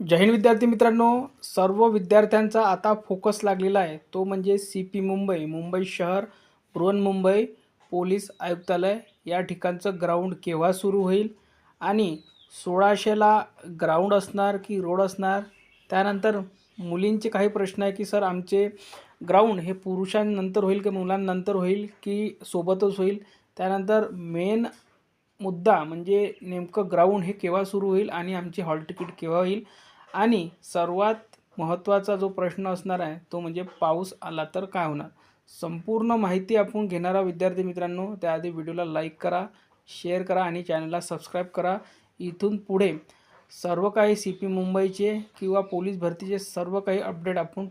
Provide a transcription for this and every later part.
जय हिंद विद्यार्थी मित्रांनो सर्व विद्यार्थ्यांचा आता फोकस लागलेला आहे. तो म्हणजे सी पी मुंबई मुंबई शहर बृहन्मुंबई पोलीस आयुक्तालय. या ठिकाणचं ग्राउंड केव्हा सुरू होईल आणि सोळाशेला ग्राउंड असणार की रोड असणार? त्यानंतर मुलींचे काही प्रश्न आहे की सर आमचे ग्राउंड हे पुरुषांनंतर होईल की मुलांनंतर होईल की सोबतच होईल? त्यानंतर मेन मुद्दा म्हणजे नेमकं ग्राउंड हे केव्हा सुरू होईल आणि आमची हॉल तिकीट केव्हा होईल? आणि सर्वात महत्त्वाचा जो प्रश्न असणार आहे तो म्हणजे पाऊस आला तर काय होणार? संपूर्ण माहिती आपण घेणारा विद्यार्थी मित्रांनो त्याआधी व्हिडिओला लाईक करा शेअर करा आणि चॅनलला सबस्क्राईब करा. इथून पुढे सर्व काही सी पी मुंबईचे किंवा पोलीस भरतीचे सर्व काही अपडेट आपण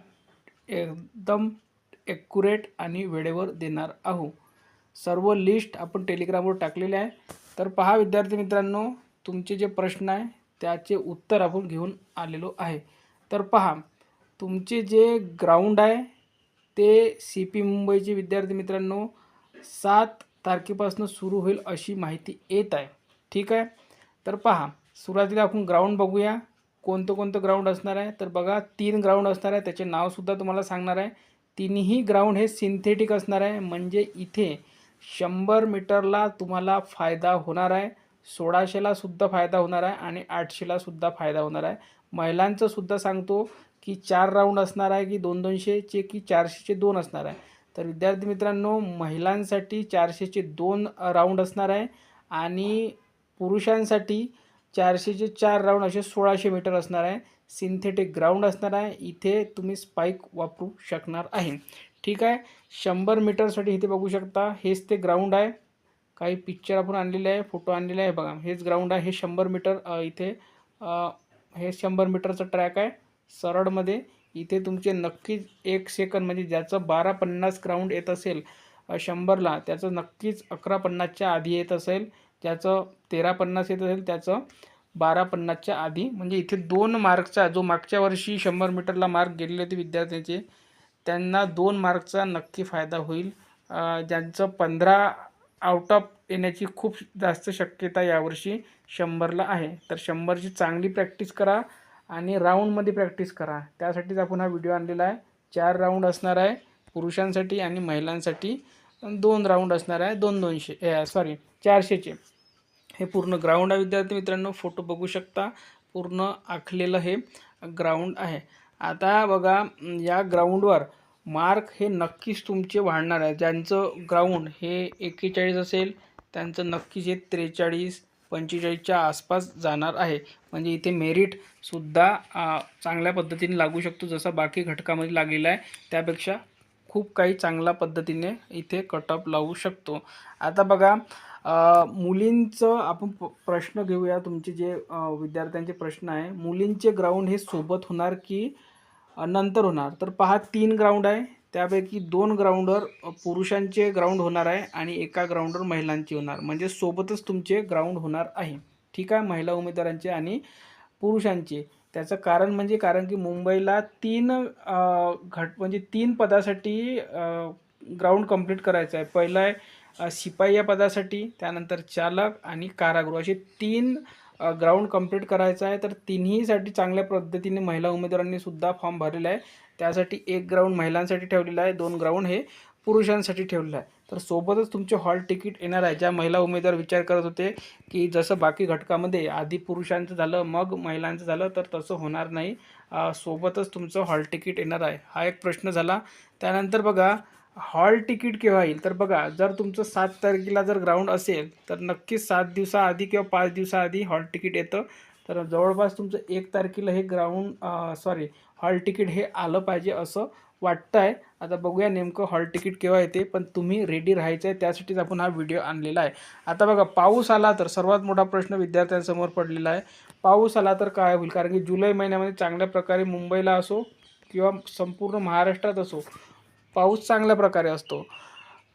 एकदम ॲक्युरेट आणि वेळेवर देणार आहोत. सर्व लिस्ट आपण टेलिग्रामवर टाकलेले आहे. तर पहा विद्यार्थी मित्रांनो तुमचे जे प्रश्न आहे त्याचे उत्तर आपण घेऊन आलेलो आहे. तर पहा तुमचे जे ग्राउंड आहे ते सी पी मुंबईचे विद्यार्थी मित्रांनो सात तारखेपासून सुरू होईल अशी माहिती येत आहे. ठीक आहे? तर पहा सुरुवातीला आपण ग्राउंड बघूया. कोणतं कोणतं ग्राउंड असणार आहे? तर बघा तीन ग्राउंड असणार आहे. त्याचे नावसुद्धा तुम्हाला सांगणार आहे. तिन्ही ग्राउंड हे सिंथेटिक असणार आहे. म्हणजे इथे शंभर मीटरला तुम्हाला फायदा होणार आहे. सोळाशेला सुद्धा फायदा होणार आहे आणि आठशेला सुद्धा फायदा होणार आहे. महिलांचं सुद्धा सांगतो की चार राऊंड असणार आहे की दोन दोनशेचे की चारशेचे दोन असणार आहे. तर विद्यार्थी मित्रांनो महिलांसाठी चारशेचे दोन राऊंड असणार आहे आणि पुरुषांसाठी चारशेचे चार राऊंड असे सोळाशे मीटर असणार आहे. सिंथेटिक ग्राउंड असणार आहे. इथे तुम्ही स्पाईक वापरू शकणार आहे. ठीक आहे? शंभर मीटरसाठी इथे बघू शकता. हेच ते ग्राउंड आहे. काही पिक्चर आपण आणलेले आहे फोटो आणलेले आहे बघा. हेच ग्राउंड आहे हे शंभर मीटर इथे हे शंभर मीटरचं ट्रॅक आहे. सरळमध्ये इथे तुमचे नक्कीच एक सेकंद म्हणजे ज्याचं बारा पन्नास ग्राउंड येत असेल शंभरला त्याचं नक्कीच अकरा पन्नासच्या आधी येत असेल ज्याचं तेरा पन्नास येत असेल त्याचं बारा पन्नासच्या आधी. म्हणजे इथे दोन मार्कचा जो मागच्या वर्षी शंभर मीटरला मार्क गेलेले होते विद्यार्थ्यांचे त्यांना दोन मार्कचा नक्की फायदा होईल. ज्यांचं पंधरा आउट ऑफ येण्याची खूप जास्त शक्यता यावर्षी शंभरला आहे. तर शंभरची चांगली प्रॅक्टिस करा आणि राऊंडमध्ये प्रॅक्टिस करा. त्यासाठीच आपण हा व्हिडिओ आणलेला आहे. चार राऊंड असणार आहे पुरुषांसाठी आणि महिलांसाठी. दोन राऊंड असणार आहे. दोन दोनशे सॉरी चारशेचे. हे पूर्ण ग्राउंड आहे. विद्यार्थी मित्रांनो फोटो बघू शकता. पूर्ण आखलेलं हे ग्राउंड आहे. आता बघा या ग्राउंडवर मार्क हे नक्कीच तुमचे वाढणार आहे. ज्यांचं ग्राउंड हे एक्केचाळीस असेल त्यांचं नक्कीच हे त्रेचाळीस पंचेचाळीसच्या आसपास जाणार आहे. म्हणजे इथे मेरिटसुद्धा चांगल्या पद्धतीने लागू शकतो जसा बाकी घटकामध्ये लागलेला आहे. त्यापेक्षा खूप काही चांगल्या पद्धतीने इथे कटअप लावू शकतो. आता बघा मुलींचं आपण प- प्रश्न घेऊया. तुमचे जे विद्यार्थ्यांचे प्रश्न आहे मुलींचे ग्राउंड हे सोबत होणार की नंतर होणार. तर पहा तीन ग्राउंड आहे. त्यापैकी दोन ग्राउंडवर पुरुषांचे ग्राउंड होणार आहे आणि एका ग्राउंडवर महिलांचे होणार. म्हणजे सोबतच तुमचे ग्राउंड होणार आहे. ठीक आहे? महिला उमेदवारांचे आणि पुरुषांचे. त्याचं कारण म्हणजे कारण की मुंबईला तीन घट म्हणजे तीन पदासाठी ग्राउंड कंप्लीट करायचं आहे. पहिलं आहे शिपाई या पदासाठी त्यानंतर चालक आणि कारागृह. असे तीन ग्राउंड कंप्लीट करायचं आहे तर तिन्हीसाठी चांगल्या पद्धतीने महिला उमेदवारांनी सुद्धा फॉर्म भरलेला आहे. त्यासाठी एक ग्राउंड महिलांसाठी ठेवलेला आहे दोन ग्राउंड हे पुरुषांसाठी ठेवलेलं आहे. तर सोबतच तुमचे हॉल तिकीट येणार आहे ज्या महिला उमेदवार विचार करत होते की जसं बाकी घटकामध्ये आधी पुरुषांचं झालं मग महिलांचं झालं तर तसं होणार नाही. सोबतच तुमचं हॉल तिकीट येणार आहे. हा एक प्रश्न झाला. त्यानंतर बघा हॉल तिकीट केव्हा येईल? तर बघा जर तुमचं सात तारखेला जर ग्राउंड असेल तर नक्कीच सात दिवसाआधी किंवा पाच दिवसाआधी हॉल तिकीट येतं. तर जवळपास तुमचं एक तारखेला हे ग्राउंड सॉरी हॉल तिकीट हे आलं पाहिजे असं वाटतं आहे आता बघूया नेमकं हॉल तिकीट केव्हा येते पण तुम्ही रेडी राहायचं आहे त्यासाठीच आपण हा व्हिडिओ आणलेला आहे. आता बघा पाऊस आला तर सर्वात मोठा प्रश्न विद्यार्थ्यांसमोर पडलेला आहे. पाऊस आला तर काय होईल? कारण की जुलै महिन्यामध्ये चांगल्या प्रकारे मुंबईला असो किंवा संपूर्ण महाराष्ट्रात असो पाऊस चांगल्या प्रकारे असतो.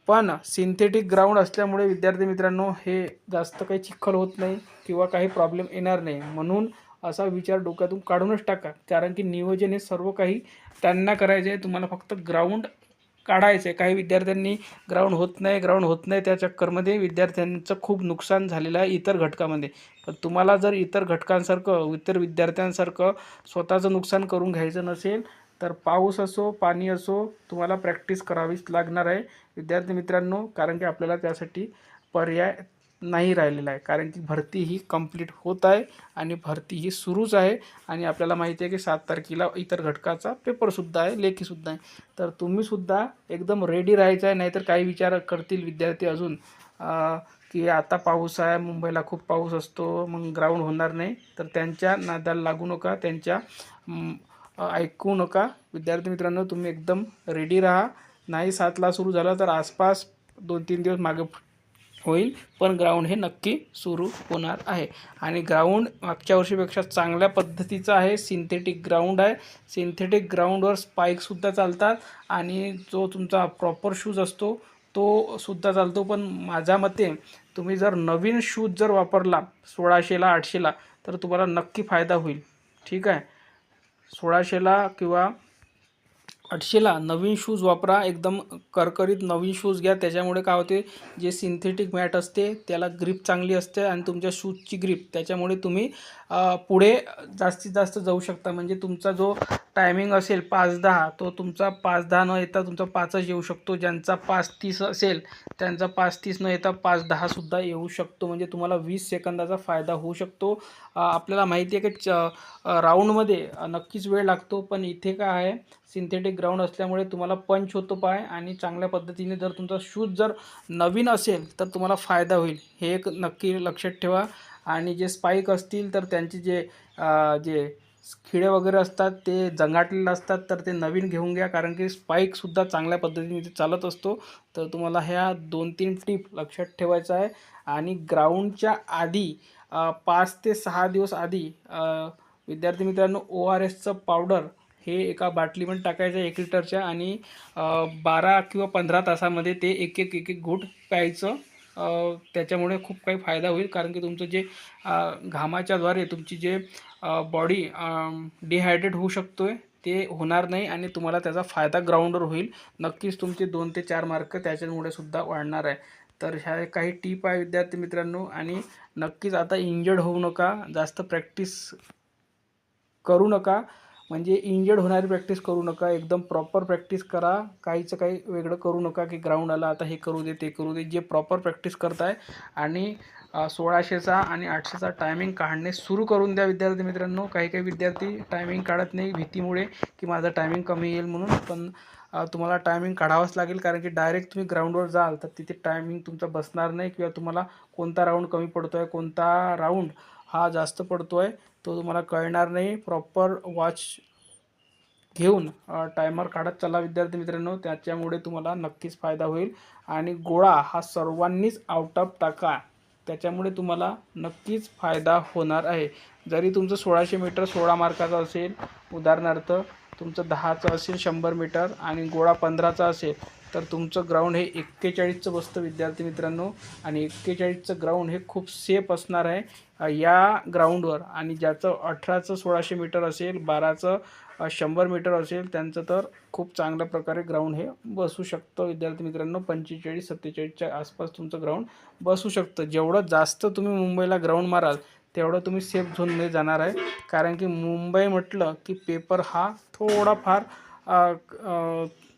पण सिंथेटिक ग्राउंड असल्यामुळे विद्यार्थी मित्रांनो हे जास्त काही चिखल होत नाही किंवा काही प्रॉब्लेम येणार नाही. म्हणून असा विचार डोक्यातून काढूनच टाका. कारण की नियोजन हे सर्व काही त्यांना करायचे आहे. तुम्हाला फक्त ग्राउंड काढायचं आहे काही विद्यार्थ्यांनी ग्राउंड होत नाही ग्राउंड होत नाही त्या चक्करमध्ये विद्यार्थ्यांचं खूप नुकसान झालेलं आहे इतर घटकामध्ये. पण तुम्हाला जर इतर घटकांसारखं इतर विद्यार्थ्यांसारखं स्वतःचं नुकसान करून घ्यायचं नसेल तर पाऊस असो पाणी असो तुम्हाला प्रॅक्टिस करावीच लागणार आहे. विद्यार्थी मित्रांनो कारण की आपल्याला त्यासाठी पर्याय नाही राहिलेला आहे. कारण की भरती ही कंप्लीट होत आहे आणि भरती ही सुरूच आहे. आणि आपल्याला माहिती आहे की सात तारखेला इतर घटकाचा पेपरसुद्धा आहे लेखीसुद्धा आहे. तर तुम्हीसुद्धा एकदम रेडी राहायचं आहे. नाहीतर काही विचार करतील विद्यार्थी अजून की आता पाऊस आहे मुंबईला खूप पाऊस असतो मग ग्राउंड होणार नाही. तर त्यांच्या नादाला लागू नका. त्यांच्या ऐकू नका. विद्यार्थी मित्रांनो तुम्ही एकदम रेडी राहा. नाही सातला सुरू झालं तर आसपास दोन तीन दिवस मागे होईल. पण ग्राउंड हे नक्की सुरू होणार आहे. आणि ग्राउंड मागच्या वर्षीपेक्षा चांगल्या पद्धतीचं आहे. सिंथेटिक ग्राउंड आहे. सिंथेटिक ग्राउंडवर स्पाईकसुद्धा चालतात. आणि जो तुमचा प्रॉपर शूज असतो तो सुद्धा चालतो. पण माझ्या मते तुम्ही जर नवीन शूज जर वापरला सोळाशेला आठशेला तर तुम्हाला नक्की फायदा होईल. ठीक आहे? सोळाशेला किंवा आठशेला नवीन शूज वापरा. एकदम करकरीत नवीन शूज घ्या. त्याच्यामुळे काय होते जे सिंथेटिक मॅट असते त्याला ग्रीप चांगली असते आणि तुमच्या शूजची ग्रीप त्याच्यामुळे तुम्ही पुढे जास्तीत जास्त जाऊ शकता. म्हणजे तुमचा जो टायमिंग असेल पाच दहा तो तुमचा पाच दहा न येता तुमचा पाचच येऊ शकतो. ज्यांचा पाच तीस असेल त्यांचा पाच तीस न येता पाच दहासुद्धा येऊ शकतो. म्हणजे तुम्हाला वीस सेकंदाचा फायदा होऊ शकतो. आपल्याला माहिती आहे की च राऊंडमध्ये नक्कीच वेळ लागतो पण इथे काय आहे सिंथेटिक ग्राउंड असल्यामुळे तुम्हाला पंच होतो पाय आणि चांगल्या पद्धतीने जर तुमचा शूज जर नवीन असेल तर तुम्हाला फायदा होईल. हे एक नक्की लक्षात ठेवा. आणि जे स्पाईक असतील तर त्यांचे जे जे खिळे वगैरे असतात ते जंगाटलेले असतात तर ते नवीन घेऊन घ्या. कारण की स्पाईकसुद्धा चांगल्या पद्धतीने ते चालत असतो. तर तुम्हाला ह्या दोन तीन टीप लक्षात ठेवायचं आहे. आणि ग्राउंडच्या आधी पाच ते सहा दिवस आधी विद्यार्थी मित्रांनो ओ आर एसचं पावडर हे एका बाटलीमध्ये टाकायचं एक लिटरच्या. आणि बारा किंवा पंधरा तासामध्ये ते एक एक एक एक घूट प्यायचं. त्याच्यामुळे खूप काही फायदा होईल. कारण की तुमचं जे घामाच्याद्वारे तुमची जे बॉडी डिहायड्रेट होऊ शकतो आहे ते होणार नाही आणि तुम्हाला त्याचा फायदा ग्राउंडवर होईल. नक्कीच तुमचे दोन ते चार मार्क त्याच्यामुळे सुद्धा वाढणार आहे. तर ह्या काही टीप आहे विद्यार्थी मित्रांनो आणि नक्कीच आता इंजर्ड होऊ नका जास्त प्रॅक्टिस करू नका. म्हणजे इंजर्ड होणारी प्रॅक्टिस करू नका. एकदम प्रॉपर प्रॅक्टिस करा. काहीचं काही वेगळं करू नका की ग्राउंड आला आता हे करू दे ते करू दे. जे प्रॉपर प्रॅक्टिस करताय आणि सोळाशेचा आणि आठशेचा टायमिंग काढणे सुरू करून द्या विद्यार्थी मित्रांनो. काही काही विद्यार्थी टायमिंग काढत नाही भीतीमुळे की माझं टायमिंग कमी येईल म्हणून. पण तुम्हाला टायमिंग काढावंच लागेल कारण की डायरेक्ट तुम्ही ग्राउंडवर जाल तर तिथे टायमिंग तुमचा बसणार नाही किंवा तुम्हाला कोणता राऊंड कमी पडतो आहे कोणता राऊंड हा जास्त पडतो आहे तो तुम्हाला कळणार नाही. प्रॉपर वॉच घेऊन टायमर काढत चला विद्यार्थी मित्रांनो. त्याच्यामुळे तुम्हाला नक्कीच फायदा होईल. आणि गोळा हा सर्वांनीच आउट ऑफ टाका. त्याच्यामुळे तुम्हाला नक्कीच फायदा होणार आहे. जरी तुमचं सोळाशे मीटर सोळा मार्काचा असेल उदाहरणार्थ तुमचं दहाचं असेल शंभर मीटर आणि गोळा पंधराचा असेल तर तुमचं ग्राउंड हे एक्केचाळीसचं बसतं विद्यार्थी मित्रांनो. आणि एक्केचाळीसचं ग्राउंड हे खूप सेफ असणार आहे. या ग्राउंडवर आणि ज्याचं अठराचं सोळाशे मीटर असेल बाराचं शंभर मीटर असेल त्यांचं तर खूप चांगल्या प्रकारे ग्राउंड हे बसू शकतं. विद्यार्थी मित्रांनो पंचेचाळीस सत्तेचाळीसच्या आसपास तुमचं ग्राउंड बसू शकतं. जेवढं जास्त तुम्ही मुंबईला ग्राउंड माराल तेवढं तुम्ही सेफ झोनमध्ये जाणार आहे. कारण की मुंबई म्हटलं की पेपर हा थोडाफार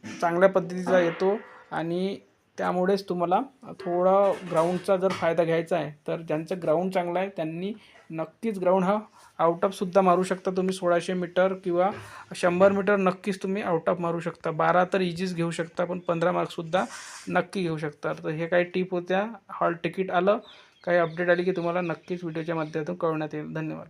चांगल्या पद्धतीचा येतो आणि त्यामुळेच तुम्हाला थोडा ग्राउंडचा जर फायदा घ्यायचा आहे तर ज्यांचं ग्राउंड चांगलं आहे त्यांनी नक्कीच ग्राउंड हा आउट ऑफ सुद्धा मारू शकता तुम्ही सोळाशे मीटर किंवा शंभर मीटर नक्कीच तुम्ही आउट ऑफ मारू शकता. बारा तर इजीच घेऊ शकता पण पंधरा मार्कसुद्धा नक्की घेऊ शकता. तर हे काही टीप होत्या. हॉल तिकीट आलं. काही अपडेट आली की तुम्हाला नक्कीच व्हिडिओच्या माध्यमातून कळवण्यात येईल. धन्यवाद.